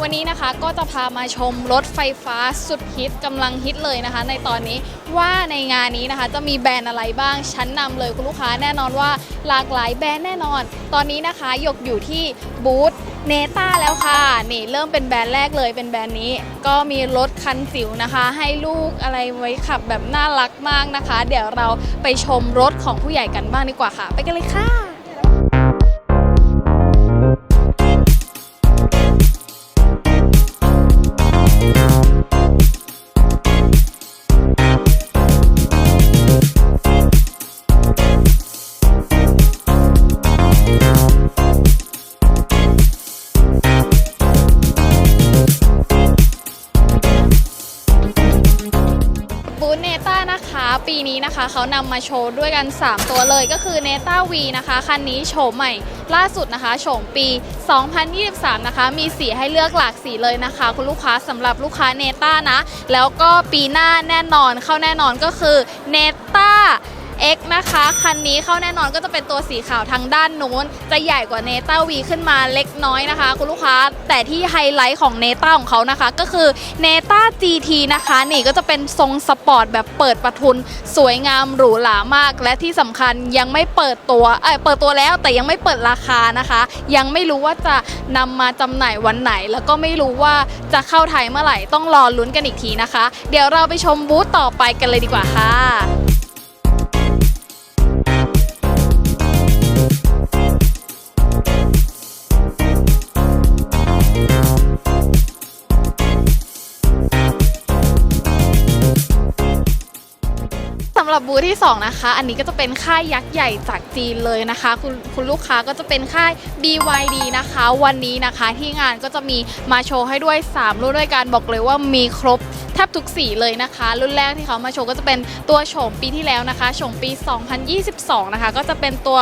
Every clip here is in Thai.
วันนี้นะคะก็จะพามาชมรถไฟฟ้าสุดฮิตกำลังฮิตเลยนะคะ ในตอนนี้ว่าในงานนี้นะคะ จะมีแบรนด์อะไรบ้างชั้นนำเลยคุณลูกค้าแน่นอนว่าหลากหลายแบรนด์แน่นอน ตอนนี้นะคะยกอยู่ที่บูธเนต้าแล้วค่ะ นี่เริ่มเป็นแบรนด์แรกเลยเป็นแบรนด์นี้ ก็มีรถคันจิ๋วนะคะ ให้ลูกอะไรไว้ขับแบบน่ารักมากนะคะ เดี๋ยวเราไปชมรถของผู้ใหญ่กันบ้างดีกว่าค่ะ ไปกันเลยค่ะ บูธเนต้านะคะ ปีนี้นะคะเขานำมาโชว์ด้วยกัน 3 ตัวเลยก็คือเนต้าวีนะคะ คันนี้โฉมใหม่ล่าสุดนะคะโฉมปี 2023 นะคะ มีสีให้เลือกหลากสีเลยนะคะ คุณลูกค้าสำหรับลูกค้าเนต้านะ แล้วก็ปีหน้าแน่นอนเข้าแน่นอนก็คือเนต้า X นะคะ คันนี้เข้าแน่นอนก็จะเป็นตัวสีขาวทางด้านนู้น จะใหญ่กว่าเนต้าวีขึ้นมาเล็กน้อยนะคะ คุณลูกค้าแต่ที่ไฮไลท์ของเนต้าของเขานะคะ ก็คือเนต้า GT นะคะ นี่ก็จะเป็นทรงสปอร์ตแบบเปิดประทุน สวยงามหรูหรามาก และที่สำคัญยังไม่เปิดตัวเอยเปิดตัวแล้วแต่ยังไม่เปิดราคานะคะ ยังไม่รู้ว่าจะนำมาจำหน่ายวันไหน แล้วก็ไม่รู้ว่าจะเข้าไทยเมื่อไหร่ต้องรอลุ้นกันอีกทีนะคะ เดี๋ยวเราไปชมบูธต่อไปกันเลยดีกว่าค่ะ หรับบูธที่ 2 นะคะ อันนี้ก็จะเป็นค่ายยักษ์ใหญ่จากจีนเลยนะคะ คุณคุณลูกค้าก็จะเป็นค่าย BYD นะคะ วันนี้นะคะที่งานก็จะมีมาโชว์ให้ด้วย 3 รุ่นด้วยกันบอกเลยว่ามีครบ แทบทุกสีเลยนะคะ รุ่นแรกที่เขามาโชว์ก็จะเป็นตัวโฉมปีที่แล้วนะคะโฉมปี 2022 นะคะ ก็จะเป็นตัว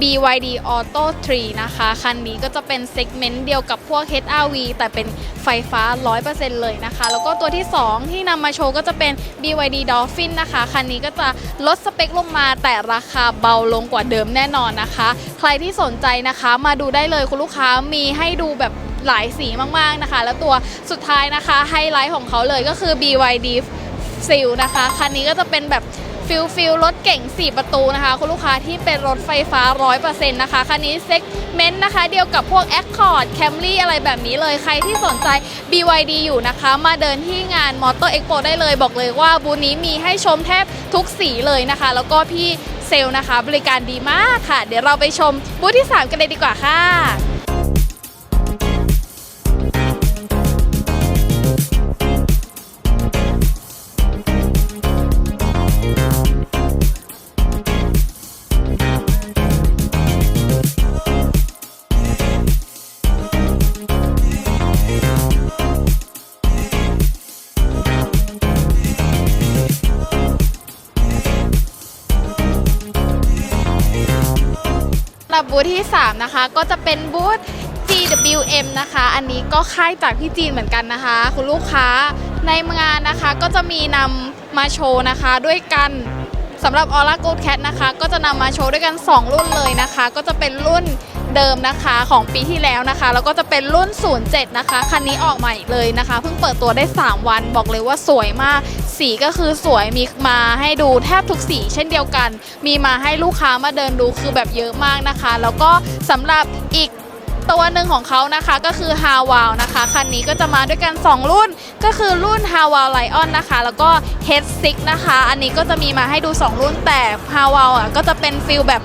BYD Auto 3 นะคะ คันนี้ก็จะเป็นเซกเมนต์เดียวกับพวก HRV แต่เป็นไฟฟ้า 100%เลยนะคะ แล้วก็ตัวที่ 2 ที่นำมาโชว์ก็จะเป็น BYD Dolphin นะคะ คันนี้ก็จะลดสเปคลงมาแต่ราคาเบาลงกว่าเดิมแน่นอนนะคะ ใครที่สนใจนะคะมาดูได้เลยคุณลูกค้ามีให้ดูแบบ หลายสีมากๆนะคะ แล้วตัวสุดท้ายนะคะไฮไลท์ของเขาเลยก็คือ BYD Seal นะคะคันนี้ก็จะเป็นแบบฟิลฟิลรถเก่ง 4 ประตูนะคะ คุณลูกค้าที่เป็นรถไฟฟ้า 100%นะคะ คันนี้เซกเมนต์นะคะ เดียวกับพวก Accord Camry อะไรแบบนี้เลยใครที่สนใจ BYD อยู่นะคะ มาเดินที่งาน Motor Expo ได้เลยบอกเลยว่าบูธนี้มีให้ชมแทบทุกสีเลยนะคะ แล้วก็พี่เซลล์นะคะ บริการดีมากค่ะ เดี๋ยวเราไปชมบูธที่ 3 กันเลยดีกว่าค่ะ รับบูธที่ 3 นะคะ ก็จะเป็นบูธ GWM นะคะ อันนี้ก็ค่ายจากที่จีนเหมือนกันนะคะ คุณลูกค้าในงานนะคะก็จะมีนำมาโชว์นะคะ ด้วยกันสำหรับ Aura Gold Cat นะคะ ก็จะนำมาโชว์ด้วยกัน 2 รุ่นเลยนะคะ ก็จะเป็นรุ่น เดิมนะคะของปีที่แล้วนะคะแล้วก็จะเป็นรุ่น 07 นะคะ คันนี้ออกใหม่เลยนะคะ เพิ่งเปิดตัวได้ 3 วันบอกเลยว่าสวยมาก สีก็คือสวยมีมาให้ดูแทบทุกสีเช่นเดียวกัน มีมาให้ลูกค้ามาเดินดูคือแบบเยอะมากนะคะ แล้วก็สำหรับอีกตัวหนึ่งของเขานะคะก็คือ h a w a l นะคะ คันนี้ก็จะมาด้วยกัน 2 รุ่นก็คือรุ่น h a w a l Lion นนะคะ แล้วก็ H6 นะคะ อันนี้ก็จะมีมาให้ดู 2 รุ่นแต่ h a w a l อะก็จะเป็นฟิลแบบ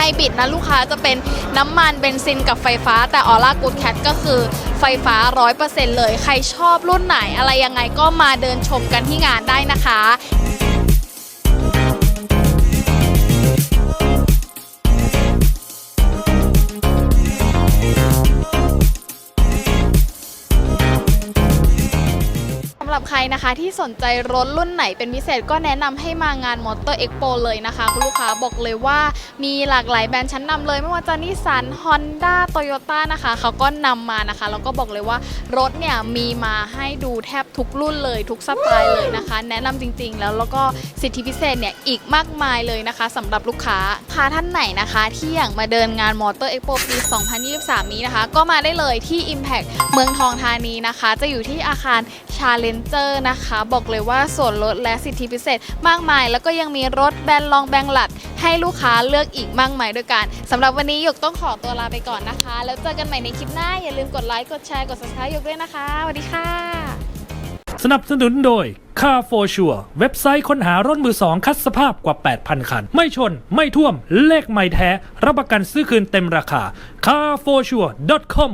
ไฮบริดนะลูกค้าจะเป็นน้ำมันเบนซินกับไฟฟ้า แต่ออร่ากูดแคทก็คือไฟฟ้า 100%เลย ใครชอบรุ่นไหนอะไรยังไงก็มาเดินชมกันที่งานได้นะคะำหรับใครนะคะที่สนใจรถรุ่นไหนเป็นพิเศษก็แนะนำให้มางานมอเตอร์เอ็กโปเลยนะคะ คุณลูกค้าบอกเลยว่ามีหลากหลายแบรนด์ชั้นนำเลย ไม่ว่าจะนิสสันฮอนด้าโตโยต้านะคะเขาก็นำมานะคะ แล้วก็บอกเลยว่ารถเนี่ยมีมาให้ดูแทบทุกรุ่นเลยทุกสไตล์เลยนะคะ แนะนำจริงๆ แล้วแล้วก็สิทธิพิเศษเนี่ยอีกมากมายเลยนะคะสำหรับลูกค้าค้าท่านไหนนะคะที่อยากมาเดินงานมอเตอร์เอ็กโปปี 2023 นี้นะคะ ก็มาได้เลยที่ Impact เมืองทองธานีนะคะ จะอยู่ที่อาคาร Challenger นะคะ บอกเลยว่าส่วนลดและสิทธิพิเศษมากมาย แล้วก็ยังมีรถแบรนด์ลองแบงหลัด ให้ลูกค้าเลือกอีกมากมายด้วยกันสำหรับวันนี้หยกต้องขอตัวลาไปก่อนนะคะ แล้วเจอกันใหม่ในคลิปหน้า อย่าลืมกดไลค์กดแชร์กด subscribe หยกด้วยนะคะสวัสดีค่ะ สนับสนุนโดย Car for Sure เว็บไซต์ค้นหารถมือสองคัดสภาพกว่า 8,000 คัน ไม่ชน ไม่ท่วม เลขไม่แท้ รับประกันซื้อคืนเต็มราคา carforsure.com